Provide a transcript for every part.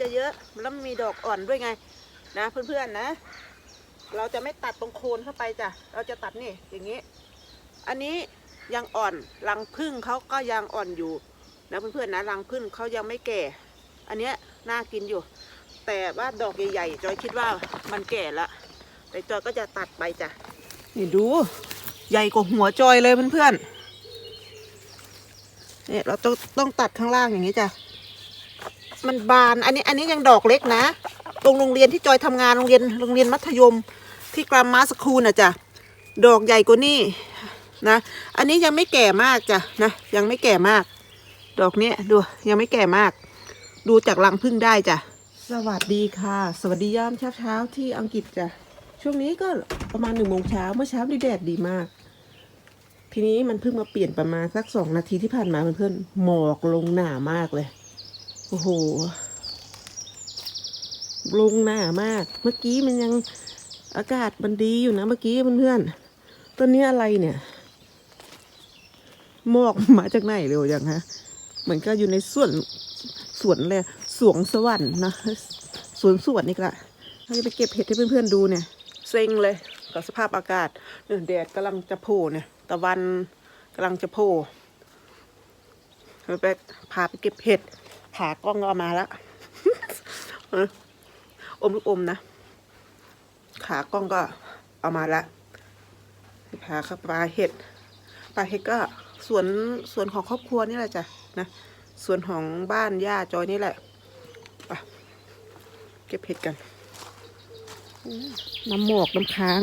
จะเยอะแล้วมีดอกอ่อนด้วยไงนะเพื่อนๆนะ เราจะไม่ตัดตรงโคนเข้าไปจ้ะเราจะตัดนี่อย่างนี้ อันนี้ยังอ่อนรังพึ่งเขาก็ยังอ่อนอยู่นะเพื่อนๆนะรังพึ่งเขายังไม่แก่ อันเนี้ยน่ากินอยู่ แต่ว่าดอกใหญ่ๆจอยคิดว่ามันแก่ละแต่จอยก็จะตัดไปจ้ะนี่ดู ใหญ่กว่าหัวจอยเลยเพื่อนๆเนี่ยเราต้องต้องตัดข้างล่างอย่างนี้จ้ะ มันบาน อันนี้อันนี้ยังดอกเล็กนะตรงโรงเรียนที่จอยทำงานโรงเรียนโรงเรียนมัธยมที่กรามมาสคูลนะจ้ะดอกใหญ่กว่านี่นะ อันนี้ยังไม่แก่มากจ้ะนะยังไม่แก่มาก ดอกเนี้ยดูยังไม่แก่มาก ดูจากรังพึ่งได้จ้ะสวัสดีค่ะ สวัสดียามเช้าเช้าที่อังกฤษจ้ะช่วงนี้ก็ประมาณหนึ่งโมงเช้าเมื่อเช้านี่แดดดีมาก ทีนี้มันเพิ่งมาเปลี่ยนประมาณสักสองนาทีที่ผ่านมาเพื่อนๆหมอกลงหนามากเลย โอ้โหลงหนามาก เมื่อกี้มันยังอากาศมันดีอยู่นะ เมื่อกี้เพื่อนๆต้นนี้อะไรเนี่ยหมอกมาจากไหนเร็วจังฮะเหมือนก็อยู่ในสวนสวนเลยสวงสวรรค์นะสวนสวนนี่ละเราจะไปเก็บเห็ดให้เพื่อนๆดูเนี่ย เซ็งเลยกับสภาพอากาศเนี่ยแดดกำลังจะโผล่เนี่ย ตะวันกำลังจะโผล่เราไปพาไปเก็บเห็ด ขากล้องก็เอามาแล้วอมลูกอมนะ ขากล้องก็เอามาละพาเข้าปลาเห็ดปลาเห็ดก็สวนสวนของครอบครัวนี่แหละจ้ะนะสวนของบ้านย่าจอยนี่แหละไปเก็บเห็ดกัน น้ำหมอกน้ำค้าง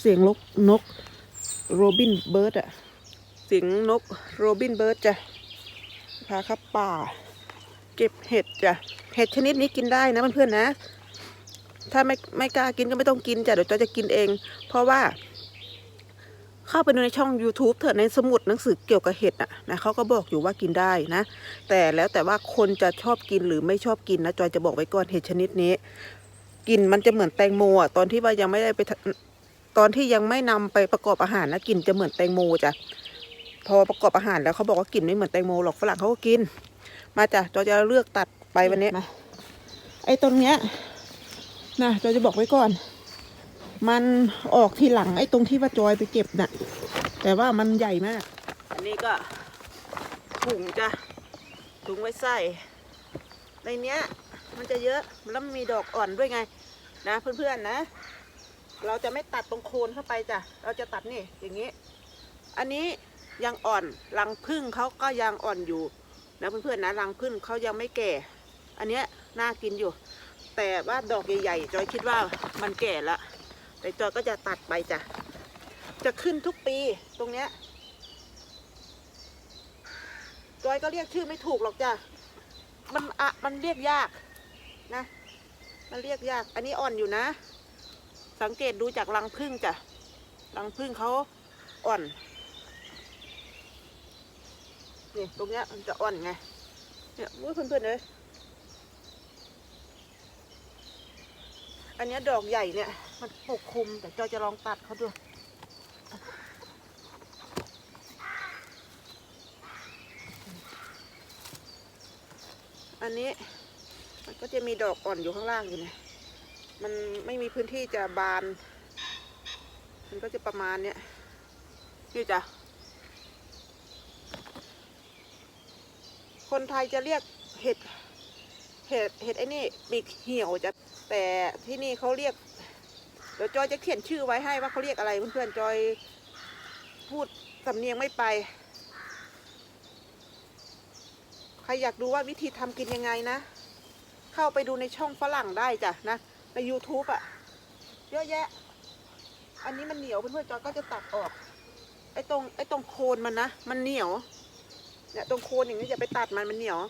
เสียงนกนกโรบินเบิร์ดอะเสียงนกโรบินเบิร์ดจ้ะพาเข้าป่า เก็บเห็ดจ้ะเห็ดชนิดนี้กินได้นะเพื่อนๆนะ ถ้าไม่ไม่กล้ากินก็ไม่ต้องกินจ้ะเดี๋ยวจอยจะกินเอง เพราะว่า เข้าไปดูในช่อง YouTube เถอะในสมุดหนังสือเกี่ยวกับเห็ดอะนะเขาก็บอกอยู่ว่ากินได้นะ แต่แล้วแต่ว่าคนจะชอบกินหรือไม่ชอบกินนะจอยจะบอกไว้ก่อนเห็ดชนิดนี้กลินมันจะเหมือนแตงโมอะตอนที่ว่ายังไม่ได้ไปตอนที่ยังไม่นำไปประกอบอาหารนะกลินจะเหมือนแตงโมจ้ะพอประกอบอาหารแล้วเขาบอกว่ากลิ่นไม่เหมือนแตงโมหรอกฝรั่งเขาก็กิน มาจ้ะจอยจะเลือกตัดไปวันนี้ไอ้ต้นเนี้ยนะจอยจะบอกไว้ก่อน มันออกทีหลังไอ้ตรงที่ว่าจอยไปเก็บน่ะ แต่ว่ามันใหญ่มาก อันนี้ก็ถุงจ้ะถุงไว้ใส่ ในเนี้ย มันจะเยอะแล้วมันมีดอกอ่อนด้วยไง นะเพื่อนๆนะ เราจะไม่ตัดตรงโคนเข้าไปจ้ะ เราจะตัดนี่อย่างนี้ อันนี้ยังอ่อนรังพึ่งเขาก็ยังอ่อนอยู่ นะเพื่อนๆนะรังพึ่งเขายังไม่แก่ อันเนี้ยน่ากินอยู่ แต่ว่าดอกใหญ่ๆจอยคิดว่ามันแก่ละแต่จอยก็จะตัดไปจ้ะจะขึ้นทุกปีตรงเนี้ยจอยก็เรียกชื่อไม่ถูกหรอกจ้ะมันอะมันเรียกยากนะ มันเรียกยาก อันนี้อ่อนอยู่นะ สังเกตดูจากรังพึ่งจ้ะรังพึ่งเขาอ่อน นี่ตรงเนี้ยมันจะอ่อนไง เนี่ยเพื่อนเพื่อนๆเลยอันนี้ดอกใหญ่เนี่ย มันปกคลุมแต่จอยจะลองตัดเขาดูอันนี้มันก็จะมีดอกอ่อนอยู่ข้างล่างอยู่เนี่ยมันไม่มีพื้นที่จะบาน มันก็จะประมาณเนี้ยนี่จ้ะ คนไทยจะเรียกเห็ด เห็ด เห็ดไอ้นี่ปีกเหี่ยวจะ แต่ที่นี่เขาเรียก เดี๋ยวจอยจะเขียนชื่อไว้ให้ว่าเขาเรียกอะไรเพื่อนๆจอยพูดสำเนียงไม่ไป ใครอยากดูว่าวิธีทำกินยังไงนะ เข้าไปดูในช่องฝรั่งได้จ้ะนะ ใน YouTube อะ่ะ เยอะแยะ อันนี้มันเหนียวเพื่อนๆจอยก็จะตัดออก ไอ้ตรงไอ้ตรงโคนมันนะ มันเหนียว เนี่ยตรงโคนอย่างนี้อย่าไปตัดมันมันเหนียว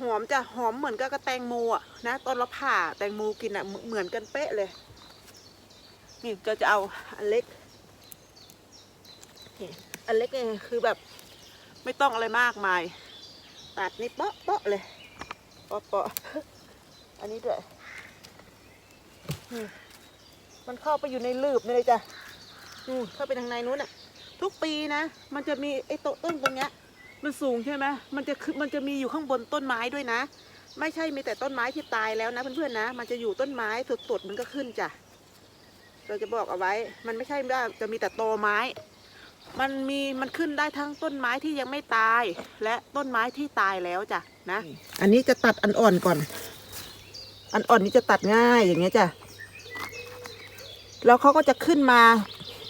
หอมจะหอมเหมือนกับกระแตงโมอะนะตอนเราผ่าแตงโมกินอะเหมือนเหมือนกันเป๊ะเลย นี่ก็จะเอาอันเล็กอันเล็กเนี่ยคือแบบไม่ต้องอะไรมากมาย ตัดนี่เปาะเปาะเลยเปาะเปาะอันนี้ด้วยมันเข้าไปอยู่ในลืบนี่เลยจ้ะนู่นเข้าไปทางในนู้นอะ ทุกปีนะ มันจะมีไอ้โต๊ะต้นตรงเนี้ย มันสูงใช่ไหมมันจะคือมันจะมีอยู่ข้างบนต้นไม้ด้วยนะ ไม่ใช่มีแต่ต้นไม้ที่ตายแล้วนะเพื่อนๆนะ มันจะอยู่ต้นไม้สดๆมันก็ขึ้นจ้ะ เราจะบอกเอาไว้ มันไม่ใช่ว่าจะมีแต่โตไม้ มันมีมันขึ้นได้ทั้งต้นไม้ที่ยังไม่ตาย และต้นไม้ที่ตายแล้วจ้ะนะ อันนี้จะตัดอันอ่อนก่อน อันอ่อนนี้จะตัดง่ายอย่างเงี้ยจ้ะ แล้วเขาก็จะขึ้นมา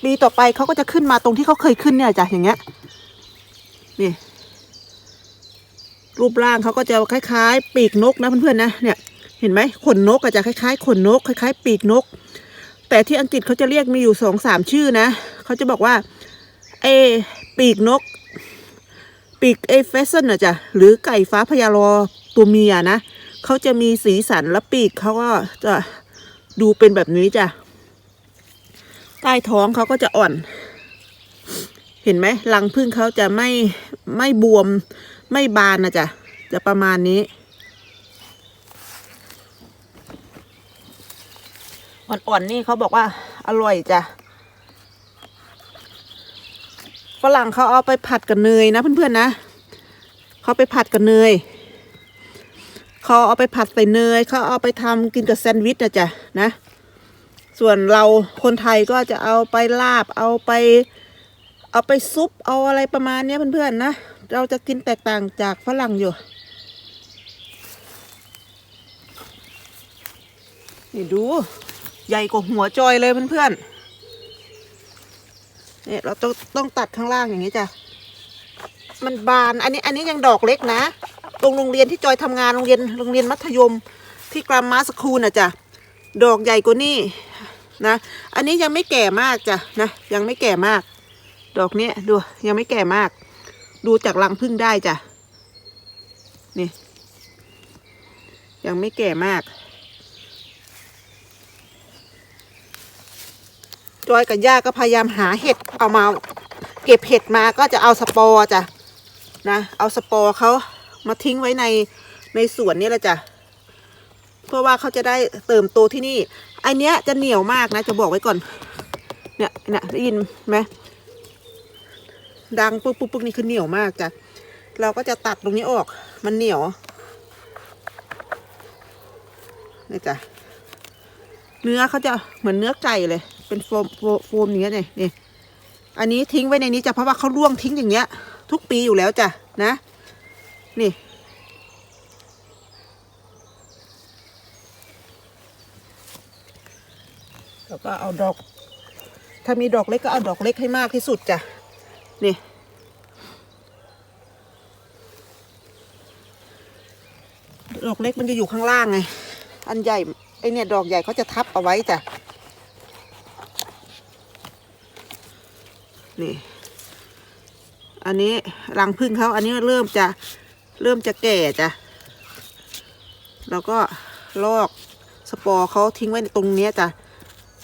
ปีต่อไปเขาก็จะขึ้นมาตรงที่เขาเคยขึ้นเนี่ยจ้ะอย่างเงี้ยนี่ รูปร่างเขาก็จะคล้ายๆ ปีกนกนะเพื่อนๆนะเนี่ยเห็นไหมขนนกอาจจะคล้ายๆขนนกคล้ายๆ ปีกนก แต่ที่อังกฤษเขาจะเรียกมีอยู่สองสามชื่อนะเขาจะบอกว่าเอปีกนก ปีกเอเฟสันนะจ้ะหรือไก่ฟ้าพญารอตัวเมียนะเขาจะมีสีสันและปีกเขาก็จะดูเป็นแบบนี้จ้ะใต้ท้องเขาก็จะอ่อน เห็นไหมรังพึ่งเขาจะไม่ไม่บวม ไม่บานนะจ๊ะ จะประมาณนี้ อ่อนๆนี่เขาบอกว่า อร่อยจ้ะฝรั่งเขาเอาไปผัดกับเนยนะเพื่อนๆนะเขาไปผัดกับเนยเขาเอาไปผัดใส่เนยเขาเอาไปทำกินกับแซนด์วิชนะจ๊ะนะ ส่วนเราคนไทยก็จะเอาไปลาบเอาไป เอาไปซุปเอาอะไรประมาณเนี้ยเพื่อนๆนะ เราจะกินแตกต่างจากฝรั่งอยู่ นี่ดู ใหญ่กว่าหัวจอยเลยเพื่อนๆเนี่ยเราต้องต้องตัดข้างล่างอย่างนี้จ้ะ มันบาน อันนี้อันนี้ยังดอกเล็กนะ ตรงโรงเรียนที่จอยทำงานโรงเรียนโรงเรียนมัธยมที่กรามมาสคูลนะจ้ะ ดอกใหญ่กว่านี่นะ อันนี้ยังไม่แก่มากจ้ะนะ ยังไม่แก่มาก ดอกนี้ดูยังไม่แก่มาก ดูจากรังพึ่งได้จ้ะนี่ยังไม่แก่มาก จอยกับย่าก็พยายามหาเห็ดเอามา เก็บเห็ดมาก็จะเอาสปอร์จ้ะนะเอาสปอร์เขามาทิ้งไว้ในในสวนนี่แหละจ้ะเพื่อว่าเขาจะได้เติมโตที่นี่ไอเนี้ยจะเหนียวมากนะ จะบอกไว้ก่อน เนี่ยเนี่ยได้ยินไหม ดังปุ๊บปุ๊บปุ๊บนี่คือเหนียวมากจ้ะเราก็จะตัดตรงนี้ออก มันเหนียวนี่จ้ะเนื้อเขาจะเหมือนเนื้อไก่เลย เป็นโฟมโฟมอย่างเงี้ยนี่นี่อันนี้ทิ้งไว้ในนี้จ้ะเพราะว่าเขาร่วงทิ้งอย่างเงี้ย ทุกปีอยู่แล้วจ้ะนะ นี่แล้วก็เอาดอก ถ้ามีดอกเล็กก็เอาดอกเล็กให้มากที่สุดจ้ะ นี่ ดอกเล็กมันจะอยู่ข้างล่างไง อันใหญ่ไอเนี่ยดอกใหญ่เขาจะทับเอาไว้จ้ะ นี่ อันนี้รังพึ่งเขาอันนี้เริ่มจะเริ่มจะแก่จ้ะ แล้วก็ลอกสปอร์เขาทิ้งไว้ตรงเนี้ยจ้ะ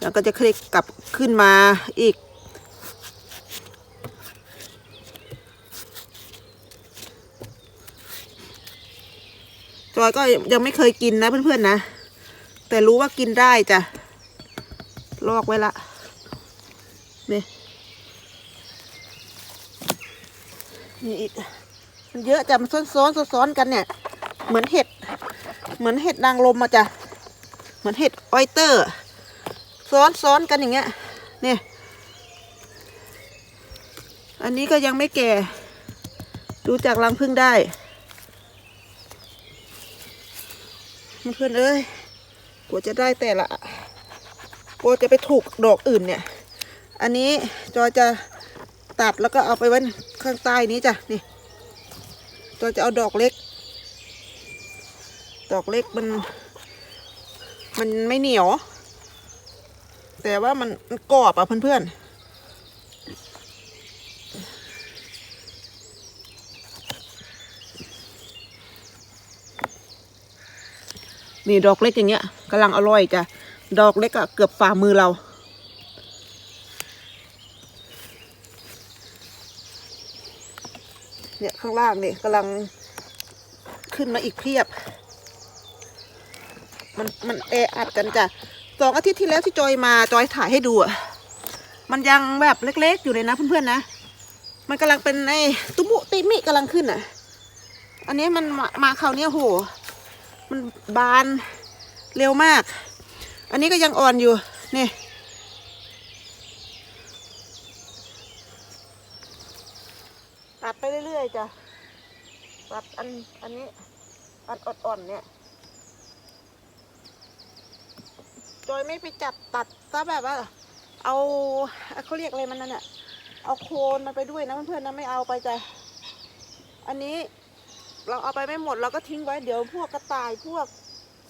แล้วก็จะคลิกกลับขึ้นมาอีก จอยก็ยังไม่เคยกินนะเพื่อนๆนะ แต่รู้ว่ากินได้จ้ะ ลอกไว้ละนี่นี่อีกมันเยอะจ้ะมันซ้อนๆซ้อนๆกันเนี่ย เหมือนเห็ด เหมือนเห็ดนางรมอะจ้ะ เหมือนเห็ดออยเตอร์ซ้อนซ้อนๆกันอย่างเงี้ย เนี่ย อันนี้ก็ยังไม่แก่ ดูจากรังพึ่งได้ เพื่อนเอ้ยกว่าจะได้แต่ละกว่าจะไปถูกดอกอื่นเนี่ย อันนี้จอยจะตัดแล้วก็เอาไปไว้ข้างใต้นี้จ้ะนี่จอยจะเอาดอกเล็ก ดอกเล็กมัน มันไม่เหนียว แต่ว่ามันมันกรอบอะเพื่อนๆ นี่ดอกเล็กอย่างเงี้ยกำลังอร่อยจ้ะดอกเล็กอะเกือบฝ่ามือเรา เนี่ยข้างล่างเนี่ยกำลังขึ้นมาอีกเพียบ มันมันแออัดกันจ้ะสองอาทิตย์ที่แล้วที่จอยมาจอยถ่ายให้ดูอะมันยังแบบเล็กๆอยู่เลยนะเพื่อนๆนะ มันกำลังเป็นไอ้ตุมุติมิกำลังขึ้นอะอันนี้มันมามาคราวเนี้ยโห มันบานเร็วมาก อันนี้ก็ยังอ่อนอยู่ นี่ ตัดไปเรื่อยๆจ้ะ ตัดอันอันนี้ อันอ่อนๆเนี่ยโดยไม่ไปจับตัดซะแบบว่า เอาเขาเรียกอะไรมันนั่นอะเอาโคนมันไปด้วยนะเพื่อนๆนะไม่เอาไปจ้ะ อันนี้ เราเอาไปไม่หมดเราก็ทิ้งไว้เดี๋ยวพวกกระต่ายพวก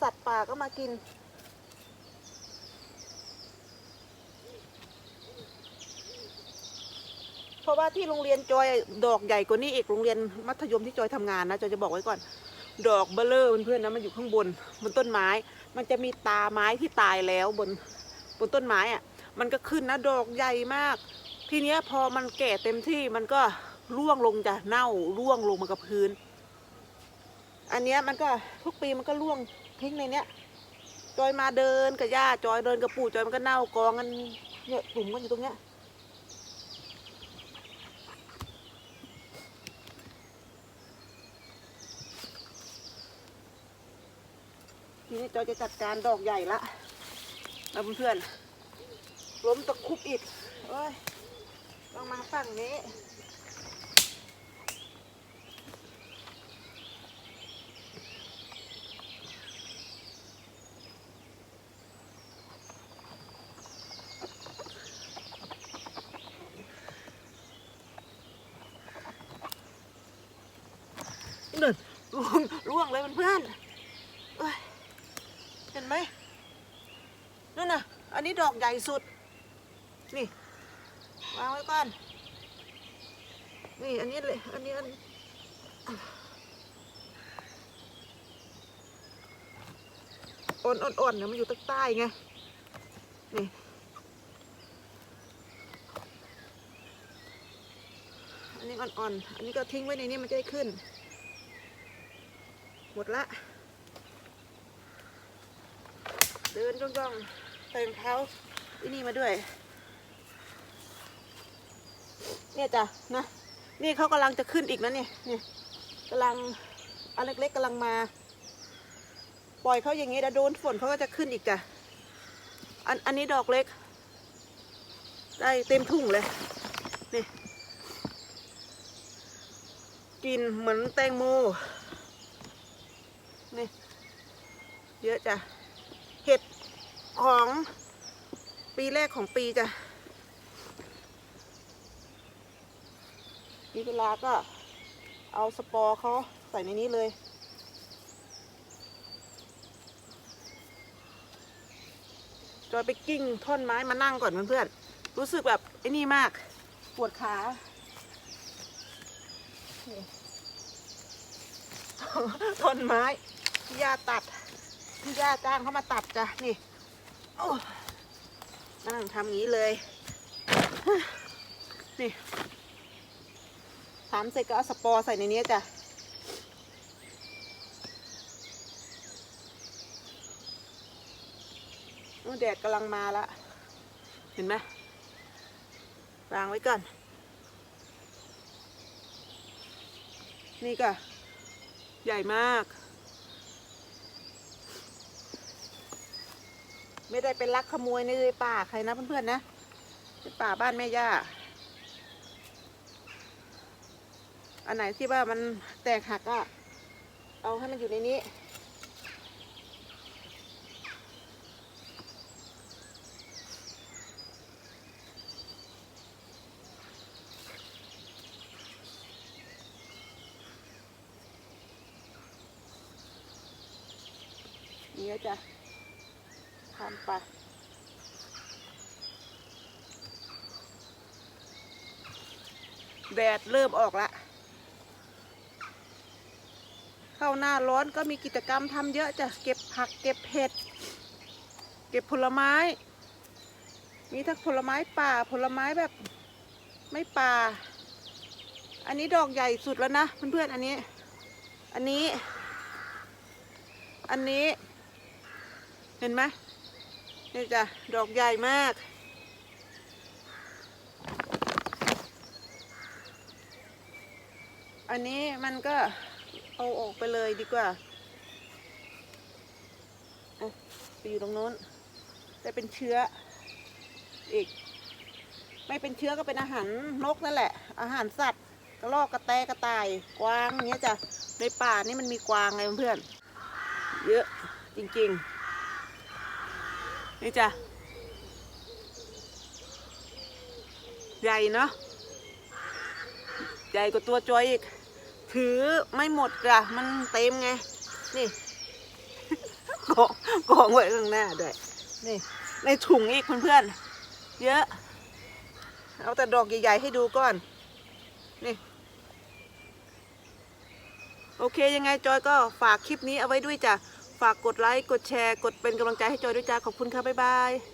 สัตว์ป่าก็มากิน เพราะว่าที่โรงเรียนจอยดอกใหญ่กว่านี้อีกโรงเรียนมัธยมที่จอยทำงานนะจอยจะบอกไว้ก่อน ดอกเบลเลอร์เพื่อนๆนะมันอยู่ข้างบนบนต้นไม้ มันจะมีตาไม้ที่ตายแล้วบนบนต้นไม้อะ่ะ มันก็ขึ้นนะดอกใหญ่มาก ทีเนี้ยพอมันแก่เต็มที่มันก็ร่วงลงจะเน่าร่วงลงมากับพื้น อันเนี้ยมันก็ทุกปีมันก็ร่วงทิ้งในเนี้ย จอยมาเดินกับย่าจอยเดินกับปู่จอยมันก็เน่ากองกันเนี่ยกลุ่มกันอยู่ตรงเนี้ยทีนี้จอยจะจัดการดอกใหญ่ละนะเพื่อนๆล้มตะคุบอีกเอ้ยต้องมาฝั่งนี้ เดินร่วงร่วงเลยเพื่อนเอ้ยเห็นไหมนั่นน่ะ อันนี้ดอกใหญ่สุด นี่วางไว้ก่อน นี่ อันนี้เลยอันนี้อันอ่อนอ่อนอ่อนเนี่ยมันอยู่ใต้ๆไง นี่อันนี้อ่อนๆ อันนี้ก็ทิ้งไว้ในนี้มันจะได้ขึ้น หมดละ เดินย่องๆใส่รองเท้าที่นี่มาด้วย เนี่ยจ้ะนะ นี่เขากำลังจะขึ้นอีกนะเนี่ยเนี่ยกำลังอันเล็กๆกำลังมา ปล่อยเขาอย่างนี้แล้วโดนฝนเขาก็จะขึ้นอีกจ้ะอันอันนี้ดอกเล็ก ได้เต็มทุ่งเลย นี่ กินเหมือนแตงโม นี่ เยอะจ้ะ เห็ดของปีแรกของปีจ้ะมีเวลาก็เอาสปอร์เขาใส่ในนี้เลย จอยไปกิ้งท่อนไม้มานั่งก่อนเพื่อนๆ รู้สึกแบบไอ้นี่มาก ปวดขาต้นไม้ที่ย่าตัด ย่าจ้างเขามาตัดจ้ะนี่โอ้นั่งทำงี้เลยนี่ทำเสร็จก็เอาสปอร์ใส่ในนี้จ้ะอ้แดดกำลังมาละเห็นไหมวางไว้ก่อน นี่ก็ใหญ่มาก ไม่ได้เป็นลักขโมยในป่าใครนะเพื่อนๆนะในป่าบ้านแม่ย่า อันไหนที่ว่ามันแตกหักก็เอาให้มันอยู่ในนี้ นี่ก็จะ ทำไปแดดเริ่มออกละ เข้าหน้าร้อนก็มีกิจกรรมทำเยอะจะเก็บผักเก็บเห็ด เก็บผลไม้ มีทั้งผลไม้ป่าผลไม้แบบไม่ป่า อันนี้ดอกใหญ่สุดแล้วนะเพื่อนๆอันนี้ อันนี้ อันนี้ เห็นไหม นี่จ้ะดอกใหญ่มาก อันนี้มันก็เอาออกไปเลยดีกว่าอะไปอยู่ตรงโน้นแต่เป็นเชื้ออีก ไม่เป็นเชื้อก็เป็นอาหารนกนั่นแหละ อาหารสัตว์กระรอกกระแตกระต่ายกวางอย่างเงี้ยจ้ะในป่านี่มันมีกวางไงเพื่อน เยอะจริง ๆ นี่จ้ะ ใหญ่เนาะ ใหญ่กว่าตัวจอยอีก ถือไม่หมดจ้ะ มันเต็มไง นี่กองกองไว้ข้างหน้าด้วย นี่ ในถุงอีกเพื่อนๆ เยอะ เอาแต่ดอกใหญ่ๆให้ดูก่อน นี่โอเคยังไงจอยก็ฝากคลิปนี้เอาไว้ด้วยจ้ะ ฝากกดไลค์ กดแชร์ กดเป็นกำลังใจให้จอยด้วยจ้าขอบคุณค่ะ บ๊ายบาย